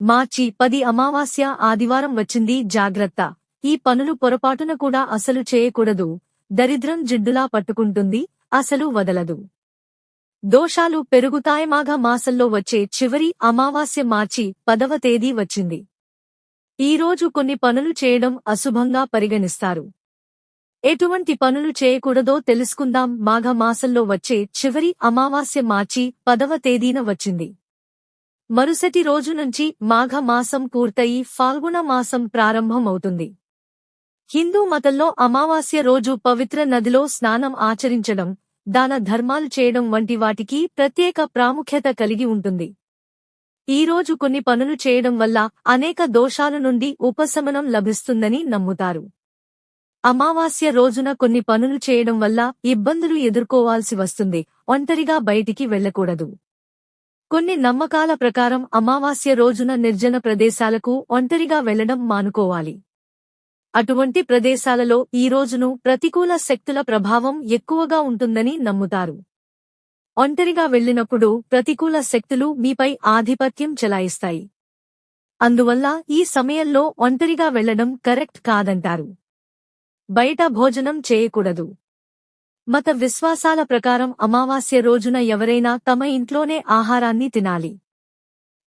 మార్చి పది అమావాస్య ఆదివారం వచ్చింది జాగ్రత్త. ఈ పనులు పొరపాటున కూడా అసలు చేయకూడదు. దరిద్రం జిడ్డులా పట్టుకుంటుంది అసలు వదలదు. దోషాలు పెరుగుతాయమాఘ మాసంలో వచ్చే చివరి అమావాస్య మార్చి పదవ తేదీ వచ్చింది. ఈ రోజు కొన్ని పనులు చేయడం అశుభంగా పరిగణిస్తారు. ఎటువంటి పనులు చేయకూడదో తెలుసుకుందాం. మాఘ మాసంలో వచ్చే చివరి అమావాస్య మార్చి పదవ తేదీన వచ్చింది. మరుసటి రోజు నుంచి మాఘ మాసం పూర్తయి ఫాల్గుణ మాసం ప్రారంభమవుతుంది. హిందూ మతంలో అమావాస్య రోజు పవిత్ర నదిలో స్నానం ఆచరించడం దాన ధర్మాలు చేయడం వంటి వాటికి ప్రత్యేక ప్రాముఖ్యత కలిగి ఉంటుంది. ఈ రోజు కొన్ని పనులు చేయడం వల్ల అనేక దోషాల నుండి ఉపశమనం లభిస్తుందని నమ్ముతారు. అమావాస్య రోజున కొన్ని పనులు చేయడం వల్ల ఇబ్బందులు ఎదుర్కోవాల్సి వస్తుంది ఒంటరిగా బయటికి వెళ్ళకూడదు కొన్ని నమ్మకాల ప్రకారం అమావాస్య రోజున నిర్జన ప్రదేశాలకు ఒంటరిగా వెళ్ళడం మానుకోవాలి. అటువంటి ప్రదేశాలలో ఈ రోజును ప్రతికూల శక్తుల ప్రభావం ఎక్కువగా ఉంటుందని నమ్ముతారు. ఒంటరిగా వెళ్ళినప్పుడు ప్రతికూల శక్తులు మీపై ఆధిపత్యం చెలాయిస్తాయి. అందువల్ల ఈ సమయంలో ఒంటరిగా వెళ్ళడం కరెక్ట్ కాదంటారు. బయట భోజనం చేయకూడదు. మత విశ్వాసాల ప్రకారం అమావాస్య రోజున ఎవరైనా తమ ఇంట్లోనే ఆహారాన్ని తినాలి.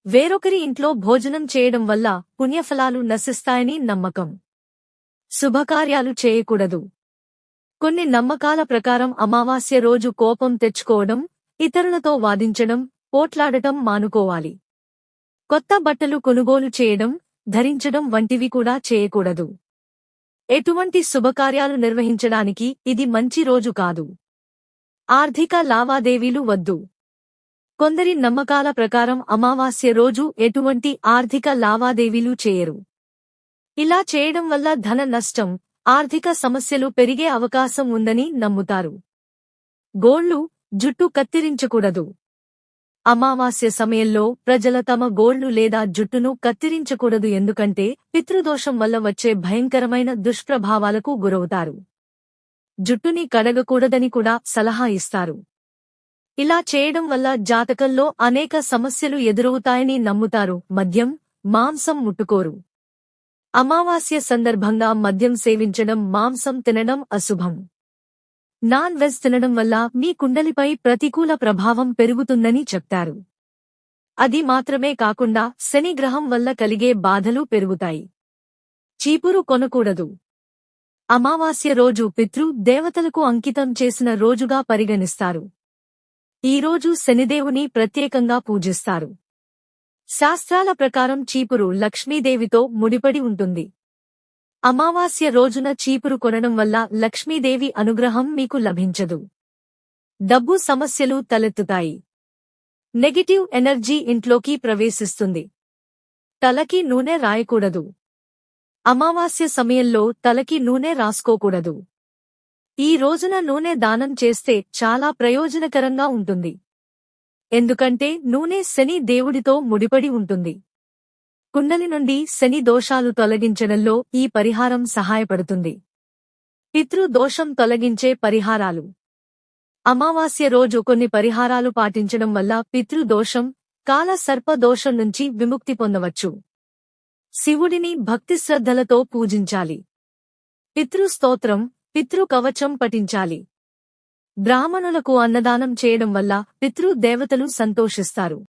వేరొకరి ఇంట్లో భోజనం చేయడం వల్ల పుణ్యఫలాలు నశిస్తాయని నమ్మకం. శుభకార్యాలు చేయకూడదు. కొన్ని నమ్మకాల ప్రకారం అమావాస్య రోజు కోపం తెచ్చుకోవడం ఇతరులతో వాదించడం పోట్లాడటం మానుకోవాలి. కొత్త బట్టలు కొనుగోలు చేయడం ధరించడం వంటివి కూడా చేయకూడదు. ఎటువంటి శుభకార్యాలు నిర్వహించడానికి ఇది మంచి రోజు కాదు. ఆర్థిక లావాదేవీలు వద్దు. కొందరి నమ్మకాల ప్రకారం అమావాస్య రోజు ఎటువంటి ఆర్థిక లావాదేవీలు చేయరు. ఇలా చేయడం వల్ల ధన నష్టం ఆర్థిక సమస్యలు పెరిగే అవకాశం ఉందని నమ్ముతారు. గోళ్ళు జుట్టు కత్తిరించకూడదు. అమావాస్య సమయంలో ప్రజల తమ గోళ్ళు లేదా జుట్టును కత్తిరించకూడదు ఎందుకంటే పితృదోషం వల్ల వచ్చే భయంకరమైన దుష్ప్రభావాలకు గురవుతారు. జుట్టుని కడగకూడదని కూడా సలహా ఇస్తారు. ఇలా చేయడం వల్ల జాతకంలో అనేక సమస్యలు ఎదురవుతాయని నమ్ముతారు. మద్యం మాంసం ముట్టుకోరు. అమావాస్య సందర్భంగా మద్యం సేవించడం మాంసం తినడం అశుభం. నాన్ వెజ్ తినడం వల్ల మీ కుండలిపై ప్రతికూల ప్రభావం పెరుగుతుందని చెప్తారు. అది మాత్రమే కాకుండా శని గ్రహం వల్ల కలిగే బాధలు పెరుగుతాయి. చీపురు కొనకూడదు. అమావాస్య రోజు పితృ దేవతలకు అంకితం చేసిన రోజుగా పరిగణిస్తారు. ఈ రోజు శనిదేవుని ప్రత్యేకంగా పూజిస్తారు. శాస్త్రాల ప్రకారం చీపురు లక్ష్మీదేవితో ముడిపడి ఉంటుంది. అమావాస్య రోజున చీపురు కొనడం వల్ల లక్ష్మీదేవి అనుగ్రహం మీకు లభించదు. డబ్బు సమస్యలు తలెత్తుతాయి. నెగటివ్ ఎనర్జీ ఇంట్లోకి ప్రవేశిస్తుంది. తలకి నూనె రాయకూడదు. అమావాస్య సమయంలో తలకి నూనె రాసుకోకూడదు. ఈ రోజున నూనె దానం చేస్తే చాలా ప్రయోజనకరంగా ఉంటుంది. ఎందుకంటే నూనె శని దేవుడితో ముడిపడి ఉంటుంది. కుండలి నుండి శని దోషాలు తొలగించడంలో ఈ పరిహారం సహాయపడుతుంది. పితృ దోషం తొలగించే పరిహారాలు. అమావాస్య రోజు కొన్ని పరిహారాలు పాటించడం వల్ల పితృదోషం కాల సర్ప దోషం నుంచి విముక్తి పొందవచ్చు. శివుడిని భక్తి శ్రద్ధలతో పూజించాలి. పితృస్తోత్రం పితృ కవచం పఠించాలి. బ్రాహ్మణులకు అన్నదానం చేయడం వల్ల పితృ దేవతలు సంతోషిస్తారు.